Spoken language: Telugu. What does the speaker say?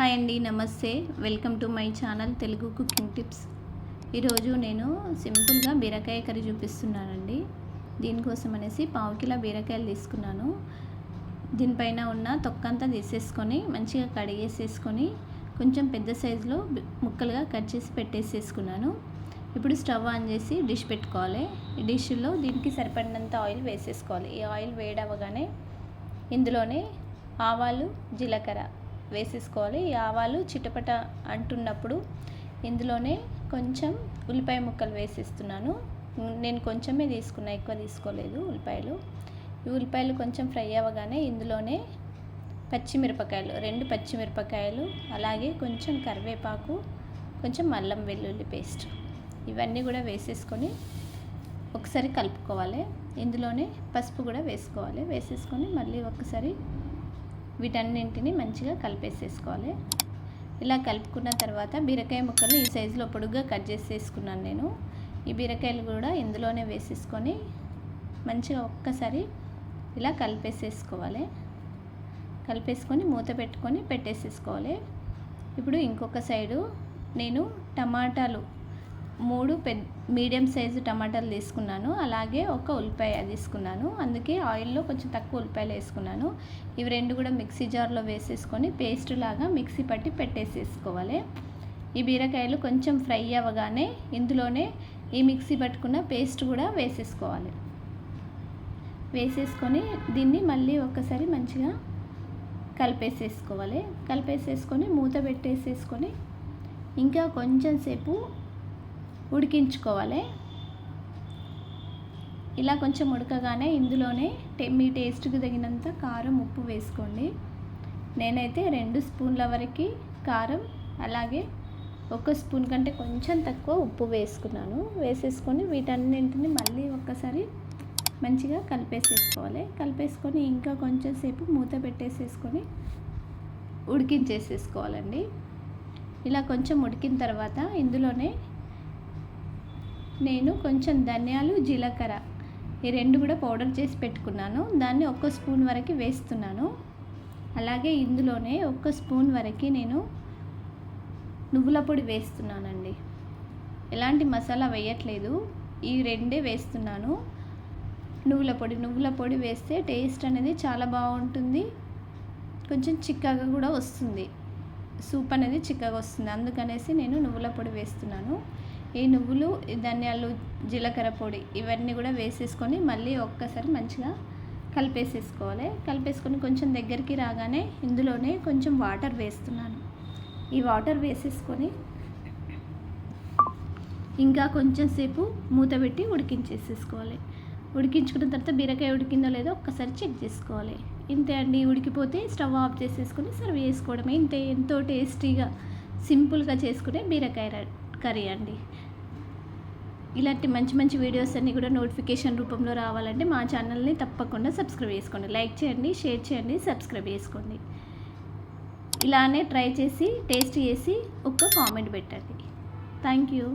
హాయ్ అండి నమస్తే. Welcome to my channel Telugu cooking tips. ఈరోజు నేను సింపుల్గా బీరకాయ కర్రీ చూపిస్తున్నానండి. దీనికోసం అనేసి పావు కిలో బీరకాయలు తీసుకున్నాను. దీనిపైన ఉన్న తొక్కంతా తీసేసుకొని మంచిగా కడిగేసేసుకొని కొంచెం పెద్ద సైజులో ముక్కలుగా కట్ చేసి పెట్టేసేసుకున్నాను. ఇప్పుడు స్టవ్ ఆన్ చేసి డిష్ పెట్టుకోవాలి. ఈ డిష్లో దీనికి సరిపడినంత ఆయిల్ వేసేసుకోవాలి. ఈ ఆయిల్ వేడవగానే ఇందులోనే ఆవాలు జీలకర్ర వేసేసుకోవాలి. ఈ ఆవాలు చిటపట అంటున్నప్పుడు ఇందులోనే కొంచెం ఉల్లిపాయ ముక్కలు వేసేస్తున్నాను. నేను కొంచెమే తీసుకున్నా ఎక్కువ తీసుకోలేదు ఉల్లిపాయలు. ఈ ఉల్లిపాయలు కొంచెం ఫ్రై అవ్వగానే ఇందులోనే పచ్చిమిరపకాయలు రెండు పచ్చిమిరపకాయలు అలాగే కొంచెం కరివేపాకు కొంచెం అల్లం వెల్లుల్లి పేస్ట్ ఇవన్నీ కూడా వేసేసుకొని ఒకసారి కలుపుకోవాలి. ఇందులోనే పసుపు కూడా వేసుకోవాలి. వేసేసుకొని మళ్ళీ ఒకసారి వీటన్నింటిని మంచిగా కలిపేసేసుకోవాలి. ఇలా కలుపుకున్న తర్వాత బీరకాయ ముక్కలు ఈ సైజులో పొడుగ్గా కట్ చేసేసుకున్నాను నేను. ఈ బీరకాయలు కూడా ఇందులోనే వేసేసుకొని మంచిగా ఒక్కసారి ఇలా కలిపేసేసుకోవాలి. కలిపేసుకొని మూత పెట్టుకొని పెట్టేసేసుకోవాలి. ఇప్పుడు ఇంకొక సైడు నేను టమాటాలు మూడు పెద్ద మీడియం సైజు టమాటాలు తీసుకున్నాను. అలాగే ఒక ఉల్లిపాయ తీసుకున్నాను. అందుకే ఆయిల్లో కొంచెం తక్కువ ఉల్లిపాయలు వేసుకున్నాను. ఇవి రెండు కూడా మిక్సీ జార్లో వేసేసుకొని పేస్ట్ లాగా మిక్సీ పట్టి పెట్టేసేసుకోవాలి. ఈ బీరకాయలు కొంచెం ఫ్రై అవ్వగానే ఇందులోనే ఈ మిక్సీ పట్టుకున్న పేస్ట్ కూడా వేసేసుకోవాలి. వేసేసుకొని దీన్ని మళ్ళీ ఒక్కసారి మంచిగా కలిపేసేసుకోవాలి. కలిపేసేసుకొని మూత పెట్టేసేసుకొని ఇంకా కొంచెం సేపు ఉడికించుకోవాలి. ఇలా కొంచెం ఉడకగానే ఇందులోనే మీ టేస్ట్కి తగినంత కారం ఉప్పు వేసుకోండి. నేనైతే రెండు స్పూన్ల వరకు కారం అలాగే ఒక స్పూన్ కంటే కొంచెం తక్కువ ఉప్పు వేసుకున్నాను. వేసేసుకొని వీటన్నింటిని మళ్ళీ ఒక్కసారి మంచిగా కలిపేసేసుకోవాలి. కలిపేసుకొని ఇంకా కొంచెం సేపు మూత పెట్టేసేసుకొని ఉడికించేసేసుకోవాలండి. ఇలా కొంచెం ఉడికిన తర్వాత ఇందులోనే నేను కొంచెం ధనియాలు జీలకర్ర ఈ రెండు కూడా పౌడర్ చేసి పెట్టుకున్నాను. దాన్ని ఒక్క స్పూన్ వరకు వేస్తున్నాను. అలాగే ఇందులోనే ఒక్క స్పూన్ వరకు నేను నువ్వుల పొడి వేస్తున్నానండి. ఎలాంటి మసాలా వేయట్లేదు. ఈ రెండే వేస్తున్నాను. నువ్వుల పొడి నువ్వుల పొడి వేస్తే టేస్ట్ అనేది చాలా బాగుంటుంది. కొంచెం చిక్కగా కూడా వస్తుంది. సూప్ అనేది చిక్కగా వస్తుంది. అందుకనేసి నేను నువ్వుల పొడి వేస్తున్నాను. ఈ నువ్వులు ధనియాలు జీలకర్ర పొడి ఇవన్నీ కూడా వేసేసుకొని మళ్ళీ ఒక్కసారి మంచిగా కలిపేసేసుకోవాలి. కలిపేసుకొని కొంచెం దగ్గరికి రాగానే ఇందులోనే కొంచెం వాటర్ వేస్తున్నాను. ఈ వాటర్ వేసేసుకొని ఇంకా కొంచెం సేపు మూత పెట్టి ఉడికించేసేసుకోవాలి. ఉడికించుకున్న తర్వాత బీరకాయ ఉడికిందో లేదో ఒక్కసారి చెక్ చేసుకోవాలి. ఇంతే అండి ఉడికిపోతే స్టవ్ ఆఫ్ చేసేసుకొని సర్వ్ చేసుకోవడమే. ఇంతే ఎంతో టేస్టీగా సింపుల్గా చేసుకునే బీరకాయ కర్రీ అండి. ఇలాంటి మంచి మంచి వీడియోస్ అన్నీ కూడా నోటిఫికేషన్ రూపంలో రావాలంటే మా ఛానల్ని తప్పకుండా సబ్స్క్రైబ్ చేసుకోండి. లైక్ చేయండి షేర్ చేయండి సబ్స్క్రైబ్ చేసుకోండి. ఇలానే ట్రై చేసి టేస్ట్ చేసి ఒక్క కామెంట్ పెట్టండి. Thank you